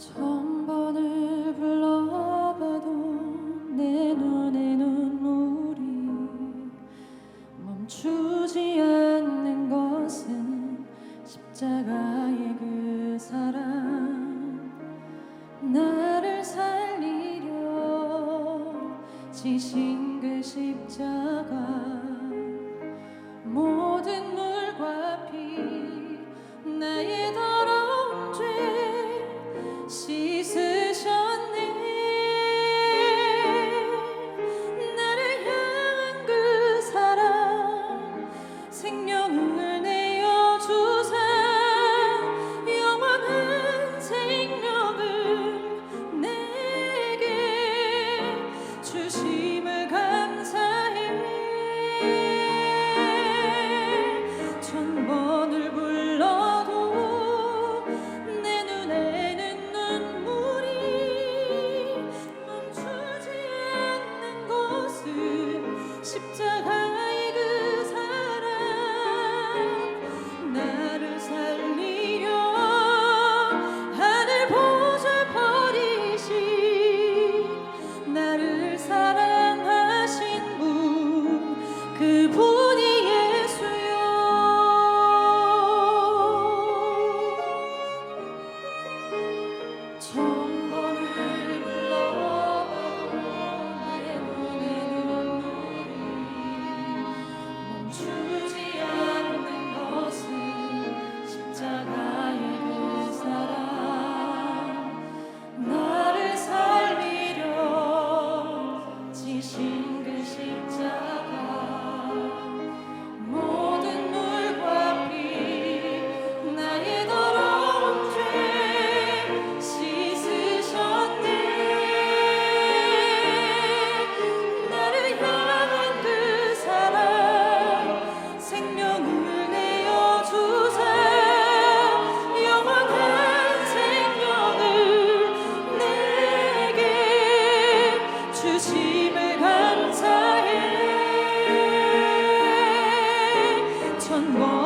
처음 번을 불러봐도 내 눈에 눈물이 멈추지 않는 것은 십자가의 그 사랑. 나를 살리려 지신 그 십자가 sweet. 春光。